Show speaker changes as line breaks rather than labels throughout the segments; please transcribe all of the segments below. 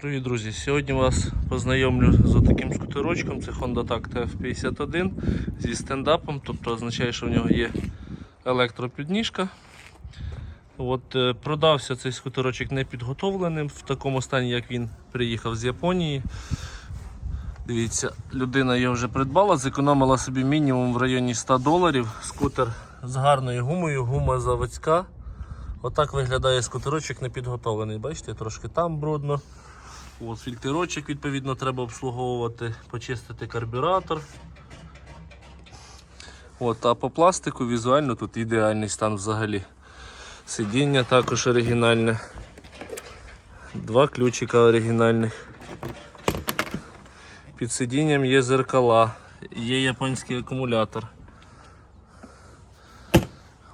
Привіт, друзі! Сьогодні вас познайомлю з таким скутерочком. Це Honda Tact F51 зі стендапом, тобто означає, що в нього є електропідніжка. От, е, продався цей скутерочок непідготовленим в такому стані, як він приїхав з Японії. Дивіться, людина його вже придбала, зекономила собі мінімум в районі 100 доларів. Скутер з гарною гумою, гума заводська. Отак виглядає скутерочок непідготовлений. Бачите, трошки там брудно. От, фільтрочок, відповідно, треба обслуговувати, почистити карбюратор. От, а по пластику візуально тут ідеальний стан взагалі. Сидіння також оригінальне. Два ключика оригінальних. Під сидінням є зеркала, є японський акумулятор.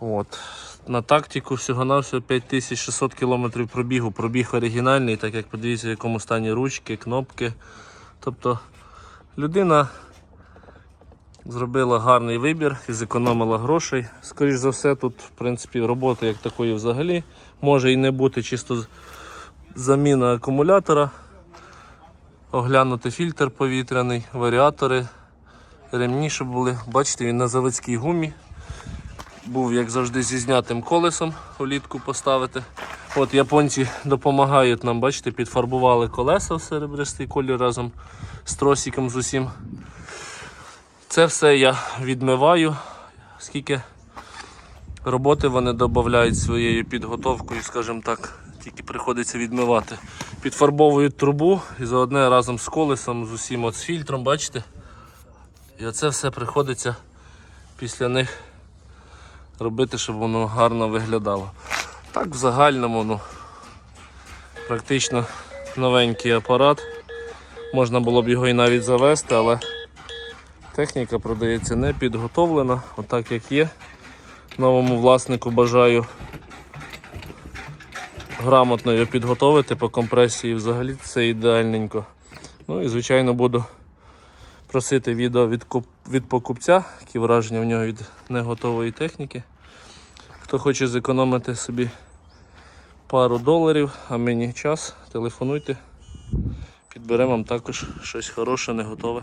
От. На тактику всього-навсього 5600 км пробігу. Пробіг оригінальний, так як подивіться, в якому стані ручки, кнопки. Тобто людина зробила гарний вибір і зекономила грошей. Скоріше за все, тут в принципі роботи як такої взагалі може і не бути чисто заміна акумулятора, оглянути фільтр повітряний, варіатори, ремні, щоб були. Бачите, він на заводській гумі був, як завжди, зі знятим колесом улітку поставити. От японці допомагають нам, бачите, підфарбували колеса в серебристий колір разом з тросиком з усім. Це все я відмиваю, скільки роботи вони додають своєю підготовкою, скажімо так, тільки приходиться відмивати. Підфарбовують трубу і заодне разом з колесом, з усім от з фільтром, бачите? І оце все приходиться після них робити, щоб воно гарно виглядало. Так в загальному ну, практично новенький апарат. Можна було б його і навіть завести, але техніка продається не підготовлена, отак як є. Новому власнику бажаю грамотно його підготовити по компресії взагалі це ідеальненько. Ну і звичайно буду просити відео від, від покупця, які враження в нього від неготової техніки. Хто хоче зекономити собі пару доларів, а мені час, телефонуйте. Підберемо вам також щось хороше, не готове.